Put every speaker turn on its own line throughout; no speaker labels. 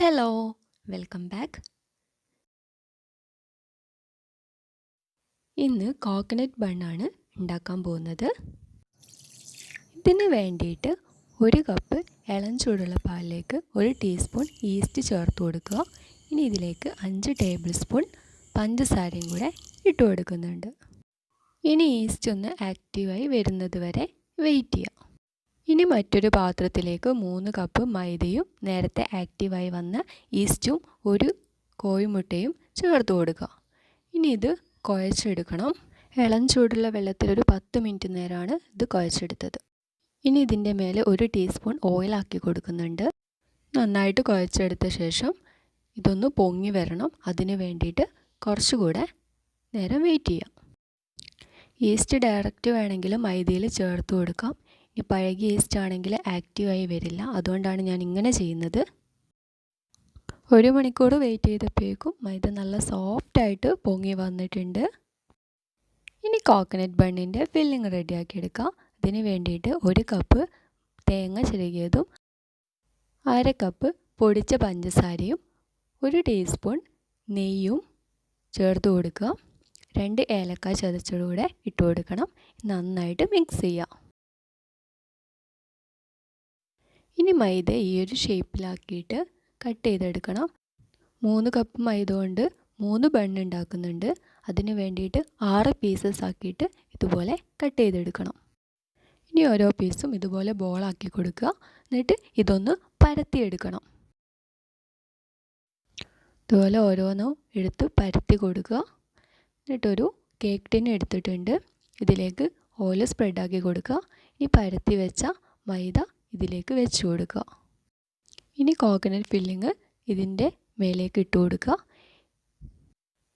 Hello welcome back ഇന്ന് coconut ബണ്ണാണ് ഉണ്ടാക്കാൻ പോകുന്നത്. ഇതിന് വേണ്ടിയിട്ട് ഒരു കപ്പ് ഇളം ചൂടുള്ള പാലിലേക്ക് ഒരു ടീസ്പൂൺ ഈസ്റ്റ് ചേർത്ത് കൊടുക്കുക. ഇനി ഇതിലേക്ക് അഞ്ച് ടേബിൾ സ്പൂൺ പഞ്ചസാരയും കൂടെ ഇട്ട് കൊടുക്കുന്നുണ്ട്. ഇനി ഈസ്റ്റ് ഒന്ന് ആക്റ്റീവായി വരുന്നത് വരെ വെയിറ്റ് ചെയ്യാം. ഇനി മറ്റൊരു പാത്രത്തിലേക്ക് മൂന്ന് കപ്പ് മൈദയും നേരത്തെ ആക്റ്റീവായി വന്ന ഈസ്റ്റും ഒരു കോഴിമുട്ടയും ചേർത്ത് കൊടുക്കുക. ഇനി ഇത് കുഴച്ചെടുക്കണം. ഇളം ചൂടുള്ള വെള്ളത്തിൽ ഒരു പത്ത് മിനിറ്റ് നേരമാണ് ഇത് കുഴച്ചെടുത്തത്. ഇനി ഇതിന്റെ മേലെ ഒരു ടീസ്പൂൺ ഓയിലാക്കി കൊടുക്കുന്നുണ്ട്. നന്നായിട്ട് കുഴച്ചെടുത്ത ശേഷം ഇതൊന്ന് പൊങ്ങി വരണം. അതിന് വേണ്ടിയിട്ട് കുറച്ചുകൂടെ നേരം വെയിറ്റ് ചെയ്യാം. ഈസ്റ്റ് ഡയറക്റ്റ് വേണമെങ്കിൽ മൈദയിൽ ചേർത്ത് കൊടുക്കാം. പഴകിയ ഈസ്റ്റ് ആണെങ്കിൽ ആക്റ്റീവായി വരില്ല. അതുകൊണ്ടാണ് ഞാൻ ഇങ്ങനെ ചെയ്യുന്നത്. ഒരു മണിക്കൂർ വെയിറ്റ് ചെയ്തപ്പോഴേക്കും മൈദ നല്ല സോഫ്റ്റായിട്ട് പൊങ്ങി വന്നിട്ടുണ്ട്. ഇനി കോക്കനട്ട് ബണ്ണിന്റെ ഫില്ലിങ് റെഡിയാക്കി എടുക്കാം. ഇതിന് വേണ്ടിയിട്ട് ഒരു കപ്പ് തേങ്ങ ചിരകിയതും അര കപ്പ് പൊടിച്ച പഞ്ചസാരയും ഒരു ടീസ്പൂൺ നെയ്യും ചേർത്ത് കൊടുക്കുക. രണ്ട് ഏലക്ക ചതച്ചതുകൂടെ ഇട്ട് കൊടുക്കണം. നന്നായിട്ട് മിക്സ് ചെയ്യാം. ഇനി മൈദ ഈ ഒരു ഷേപ്പിലാക്കിയിട്ട് കട്ട് ചെയ്തെടുക്കണം. മൂന്ന് കപ്പ് മൈദ കൊണ്ട് മൂന്ന് ബണ്ണ് ഉണ്ടാക്കുന്നുണ്ട്. അതിന് വേണ്ടിയിട്ട് ആറ് പീസസ് ആക്കിയിട്ട് ഇതുപോലെ കട്ട് ചെയ്തെടുക്കണം. ഇനി ഓരോ പീസും ഇതുപോലെ ബോളാക്കി കൊടുക്കുക. എന്നിട്ട് ഇതൊന്ന് പരത്തിയെടുക്കണം. ഇതുപോലെ ഓരോന്നും എടുത്ത് പരത്തി കൊടുക്കുക. എന്നിട്ടൊരു കേക്ക് ടിൻ എടുത്തിട്ടുണ്ട്. ഇതിലേക്ക് ഓയിൽ സ്പ്രെഡാക്കി കൊടുക്കുക. ഇനി പരത്തി വെച്ച മൈദ ഇതിലേക്ക് വെച്ച് കൊടുക്കുക. ഇനി കോക്കനട്ട് ഫില്ലിങ് ഇതിന്റെ മേലേക്ക് ഇട്ട് കൊടുക്കുക.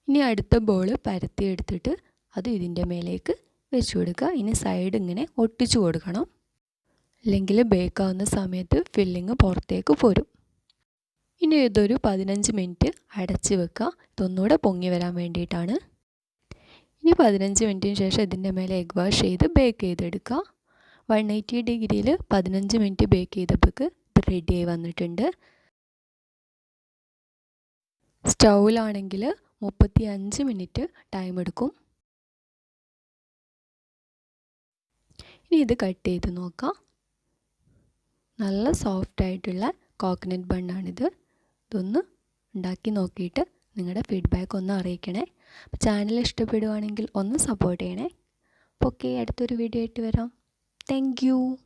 ഇനി അടുത്ത ബോൾ പരത്തി എടുത്തിട്ട് അത് ഇതിന്റെ മേലേക്ക് വെച്ച് കൊടുക്കുക. ഇനി സൈഡ് ഇങ്ങനെ ഒട്ടിച്ചു കൊടുക്കണം. അല്ലെങ്കിൽ ബേക്കാവുന്ന സമയത്ത് ഫില്ലിങ് പുറത്തേക്ക് പോരും. ഇനി ഇതൊരു പതിനഞ്ച് മിനിറ്റ് അടച്ച് വെക്കുക. ഇതൊന്നുകൂടെ പൊങ്ങി വരാൻ വേണ്ടിയിട്ടാണ്. ഇനി പതിനഞ്ച് മിനിറ്റിന് ശേഷം ഇതിന്റെ മേലെ എഗ് വാഷ് ചെയ്ത് ബേക്ക് ചെയ്തെടുക്കുക. വൺ എയ്റ്റി ഡിഗ്രിയിൽ പതിനഞ്ച് മിനിറ്റ് ബേക്ക് ചെയ്തപ്പോൾ ഇത് റെഡിയായി വന്നിട്ടുണ്ട്. സ്റ്റൗവിലാണെങ്കിൽ മുപ്പത്തി അഞ്ച് മിനിറ്റ് ടൈം എടുക്കും. ഇനി ഇത് കട്ട് ചെയ്ത് നോക്കാം. നല്ല സോഫ്റ്റ് ആയിട്ടുള്ള കോക്കനട്ട് ബണ്ണാണിത് ഇതൊന്ന് ഉണ്ടാക്കി നോക്കിയിട്ട് നിങ്ങളുടെ ഫീഡ്ബാക്ക് ഒന്ന് അറിയിക്കണേ. ചാനൽ ഇഷ്ടപ്പെടുവാണെങ്കിൽ ഒന്ന് സപ്പോർട്ട് ചെയ്യണേ. ഓക്കെ അടുത്തൊരു വീഡിയോ ആയിട്ട് വരാം. Thank you.